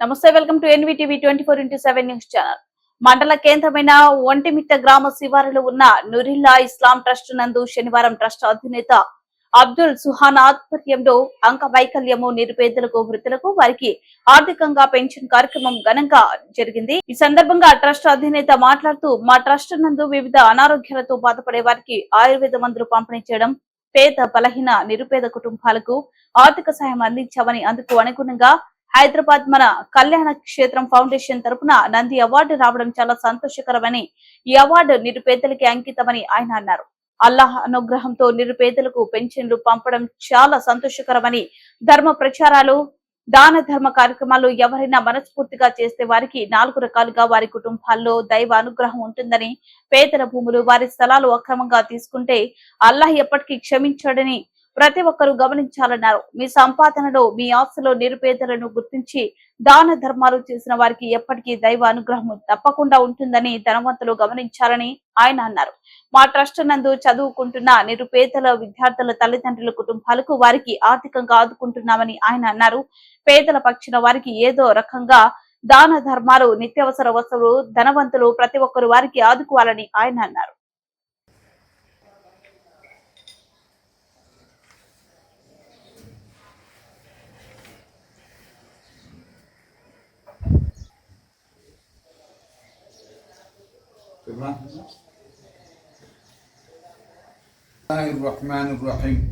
నమస్తే welcome to NVTV twenty four into seven news channel. మండల కేంద్రమైన ఒంటిమిట్ట గ్రామ శివారులో ఉన్న నురిల్లా ఇస్లాం ట్రస్ట్ నందు శనివారం ట్రస్ట్ అధినేత అబ్దుల్ సుహాన్ ఆధ్వర్యంలో అంగవైకల్యము నిరుపేదలకు వృద్ధులకు వారికి ఆర్థికంగా పెన్షన్ కార్యక్రమం ఘనంగా జరిగింది. ఈ సందర్భంగా ట్రస్ట్ అధినేత మాట్లాడుతూ మా ట్రస్ట్ నందు వివిధ అనారోగ్యాలతో బాధపడే వారికి ఆయుర్వేద మందులు పంపిణీ చేయడం పేద బలహీన నిరుపేద కుటుంబాలకు ఆర్థిక సాయం అందించామని అందుకు అనుగుణంగా హైదరాబాద్ మన కళ్యాణ క్షేత్రం ఫౌండేషన్ తరపున నంది అవార్డు రావడం చాలా సంతోషకరమని ఈ అవార్డు నిరుపేదలకి అంకితమని ఆయన అన్నారు. అల్లాహ్ అనుగ్రహంతో నిరుపేదలకు పెన్షన్లు పంపడం చాలా సంతోషకరమని ధర్మ ప్రచారాలు దాన ధర్మ కార్యక్రమాలు ఎవరైనా మనస్ఫూర్తిగా చేస్తే వారికి నాలుగు రకాలుగా వారి కుటుంబాల్లో దైవ అనుగ్రహం ఉంటుందని పేదల భూములు వారి స్థలాలు అక్రమంగా తీసుకుంటే అల్లాహ్ ఎప్పటికీ క్షమించాడని ప్రతి ఒక్కరూ గమనించాలన్నారు. మీ సంపాదనలో మీ ఆస్తులో నిరుపేదలను గుర్తించి దాన ధర్మాలు చేసిన వారికి ఎప్పటికీ దైవ అనుగ్రహం తప్పకుండా ఉంటుందని ధనవంతులు గమనించాలని ఆయన అన్నారు. మా ట్రస్ట్ నందు చదువుకుంటున్న నిరుపేదల విద్యార్థుల తల్లిదండ్రుల కుటుంబాలకు వారికి ఆర్థికంగా ఆదుకుంటున్నామని ఆయన అన్నారు. పేదల పక్షిన వారికి ఏదో రకంగా దాన ధర్మాలు నిత్యావసర వస్తువులు ధనవంతులు ప్రతి ఒక్కరు వారికి ఆదుకోవాలని ఆయన అన్నారు. రహమాన్ రహీం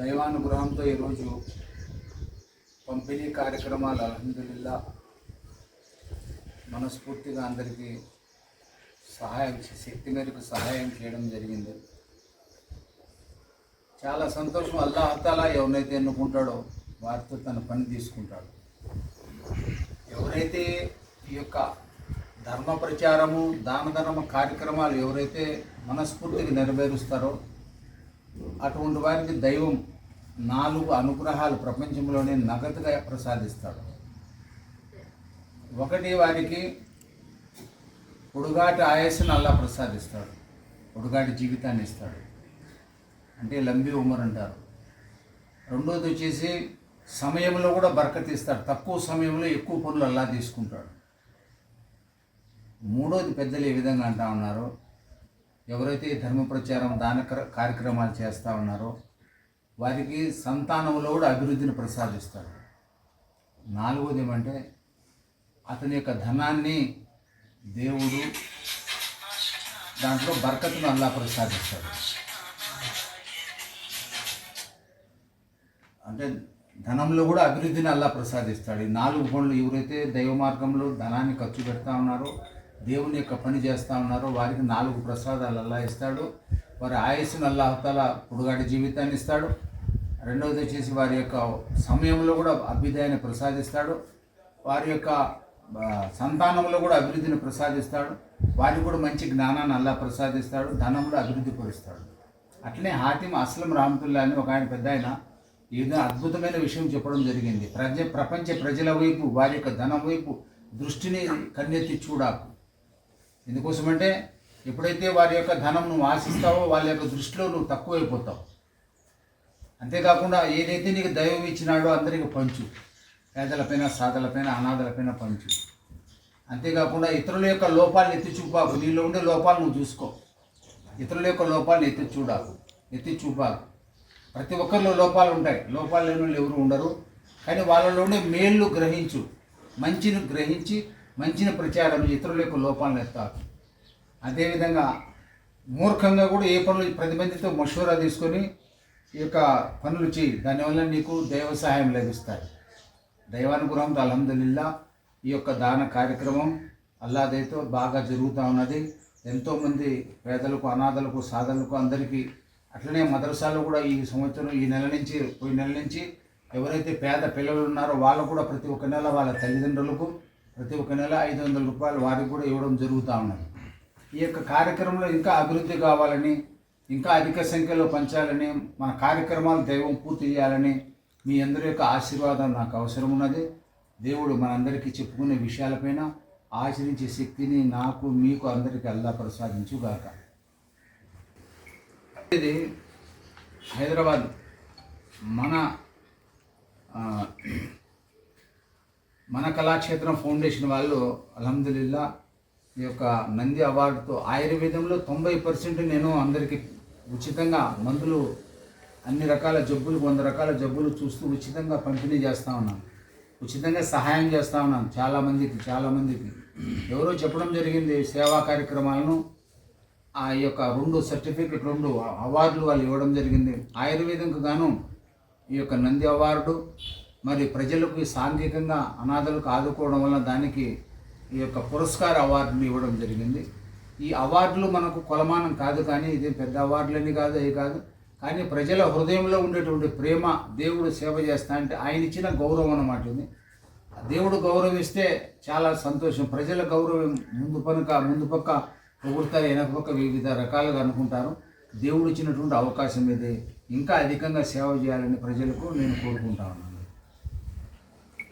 దైవానుగ్రహంతో ఈరోజు పంపిణీ కార్యక్రమాలు అల్హమ్దుల్లా మనస్ఫూర్తిగా అందరికీ సహాయం చే- శక్తి మేరకు సహాయం చేయడం జరిగింది. చాలా సంతోషం. అల్లాహతాలా ఎవరైతే ఎన్నుకుంటాడో వారితో తన పని తీసుకుంటాడు. ఎవరైతే ఈ యొక్క ధర్మ ప్రచారము దాన ధర్మ కార్యక్రమాలు ఎవరైతే మనస్ఫూర్తిగా నెరవేరుస్తారో అటువంటి వారికి దైవం నాలుగు అనుగ్రహాలు ప్రపంచంలోనే నగదుగా ప్రసాదిస్తాడు. ఒకటి వారికి పొడుగాటి ఆయుస్సును అల్లా ప్రసాదిస్తాడు. పొడుగాటి జీవితాన్ని ఇస్తాడు. అంటే లంబి ఉమర్ అంటారు. రెండోది వచ్చేసి సమయంలో కూడా బరకతిస్తాడు తక్కువ సమయంలో ఎక్కువ పనులు అల్లా తీసుకుంటాడు. మూడోది పెద్దలు ఏ విధంగా అంటా ఉన్నారో? ఎవరైతే ధర్మ ప్రచారం దాన కార్యక్రమాలు చేస్తూ ఉన్నారో వారికి సంతానంలో కూడా అభివృద్ధిని ప్రసాదిస్తారు. నాలుగోది ఏమంటే అతని యొక్క ధనాన్ని దేవుడు దాంట్లో బరకత్ను అల్లా ప్రసాదిస్తాడు. అంటే ధనంలో కూడా అభివృద్ధిని అల్లా ప్రసాదిస్తాడు. ఈ నాలుగు పనులు ఎవరైతే దైవ మార్గంలో ధనాన్ని ఖర్చు పెడతా ఉన్నారో దేవుని యొక్క పని చేస్తూ ఉన్నారో. వారికి నాలుగు ప్రసాదాలు అల్లా ఇస్తాడు. వారి ఆయుస్సును అల్లాహతల పొడుగాటి జీవితాన్ని ఇస్తాడు. రెండవది వచ్చేసి వారి యొక్క సమయంలో కూడా అభ్యుదయాన్ని ప్రసాదిస్తాడు. వారి యొక్క సంతానంలో కూడా అభివృద్ధిని ప్రసాదిస్తాడు. వారికి కూడా మంచి జ్ఞానాన్ని అల్లా ప్రసాదిస్తాడు. ధనంలో అభివృద్ధి పరుస్తాడు. అట్లనే హాతిమ్ అస్లం రామతుల్లా అని ఒక ఆయన పెద్ద ఆయన ఏదో అద్భుతమైన విషయం చెప్పడం జరిగింది. ప్రజ ప్రపంచ ప్రజల వైపు వారి యొక్క ధనం వైపు దృష్టిని కన్నెత్తి చూడాకు. ఎందుకోసమంటే ఎప్పుడైతే వారి యొక్క ధనం నువ్వు ఆశిస్తావో వాళ్ళ యొక్క దృష్టిలో నువ్వు తక్కువైపోతావు. అంతేకాకుండా ఏదైతే నీకు దైవం ఇచ్చినాడో అందరికీ పంచు. పేదలపైన సాదలపైన అనాథలపైన పంచు. అంతేకాకుండా ఇతరుల యొక్క లోపాలను ఎత్తి చూపాకు. నీలో ఉండే లోపాలు నువ్వు చూసుకో. ఇతరుల యొక్క లోపాలను ఎత్తి చూడాకు. ఎత్తి చూపాకు. ప్రతి ఒక్కరిలో లోపాలు ఉంటాయి. లోపాలు లేని వాళ్ళు ఎవరు ఉండరు. కానీ వాళ్ళలో ఉండే మేళ్ళు గ్రహించు. మంచిని గ్రహించి మంచిని ప్రచారం ఇతరుల యొక్క లోపాలను ఎత్తారు అదేవిధంగా మూర్ఖంగా కూడా ఏ పనులు ప్రతి మందితో మషూరా తీసుకొని ఈ యొక్క పనులు చేయి. దానివల్ల నీకు దైవ సహాయం లభిస్తాయి. దైవానుగ్రహంతో అలహదుల్లా ఈ యొక్క దాన కార్యక్రమం అల్లాదైతో బాగా జరుగుతూ ఉన్నది. ఎంతోమంది పేదలకు అనాథలకు సాధనలకు అందరికీ అట్లనే మదరసాలు కూడా ఈ సంవత్సరం ఈ నెల నుంచి పోయి నెల నుంచి ఎవరైతే పేద పిల్లలు ఉన్నారో వాళ్ళు కూడా ప్రతి ఒక్క నెల వాళ్ళ తల్లిదండ్రులకు ప్రతి ఒక్క నెల ఐదు వందల రూపాయలు వారికి కూడా ఇవ్వడం జరుగుతూ ఉన్నది. ఈ యొక్క కార్యక్రమంలో ఇంకా అభివృద్ధి కావాలని ఇంకా అధిక సంఖ్యలో పంచాలని మన కార్యక్రమాలు దైవం పూర్తి చేయాలని మీ అందరి యొక్క ఆశీర్వాదం నాకు అవసరం ఉన్నది. దేవుడు మనందరికీ చెప్పుకునే విషయాలపైన ఆచరించే శక్తిని నాకు మీకు అందరికీ అల్లా ప్రసాదించుగాక. ఇది హైదరాబాద్ మన మన కళాక్షేత్రం ఫౌండేషన్ వాళ్ళు అల్హమ్దులిల్లా ఈ యొక్క నంది అవార్డుతో ఆయుర్వేదంలో తొంభై పర్సెంట్ నేను అందరికీ ఉచితంగా మందులు అన్ని రకాల జబ్బులు వంద రకాల జబ్బులు చూస్తూ ఉచితంగా పంపిణీ చేస్తూ ఉన్నాను. ఉచితంగా సహాయం చేస్తూ ఉన్నాను చాలామందికి చాలామందికి ఎవరో చెప్పడం జరిగింది సేవా కార్యక్రమాలను ఆ యొక్క రెండు సర్టిఫికెట్ రెండు అవార్డులు వాళ్ళు ఇవ్వడం జరిగింది. ఆయుర్వేదంకు గాను ఈ యొక్క నంది అవార్డు మరి ప్రజలకు సాంఘికంగా అనాథలకు ఆదుకోవడం వల్ల దానికి ఈ యొక్క పురస్కార అవార్డుని ఇవ్వడం జరిగింది. ఈ అవార్డులు మనకు కొలమానం కాదు కానీ ఇది పెద్ద అవార్డులని కాదు అవి కాదు. కానీ ప్రజల హృదయంలో ఉండేటువంటి ప్రేమ దేవుడు సేవ చేస్తా అంటే ఆయన ఇచ్చిన గౌరవం అన్నమాట ఇది. దేవుడు గౌరవిస్తే చాలా సంతోషం. ప్రజల గౌరవం ముందు పనుక ముందు పక్క పొగుడతారు వెనక పక్క వివిధ రకాలుగా అనుకుంటారు. దేవుడు ఇచ్చినటువంటి అవకాశం ఇది. ఇంకా అధికంగా సేవ చేయాలని ప్రజలకు నేను కోరుకుంటా ఉన్నాను.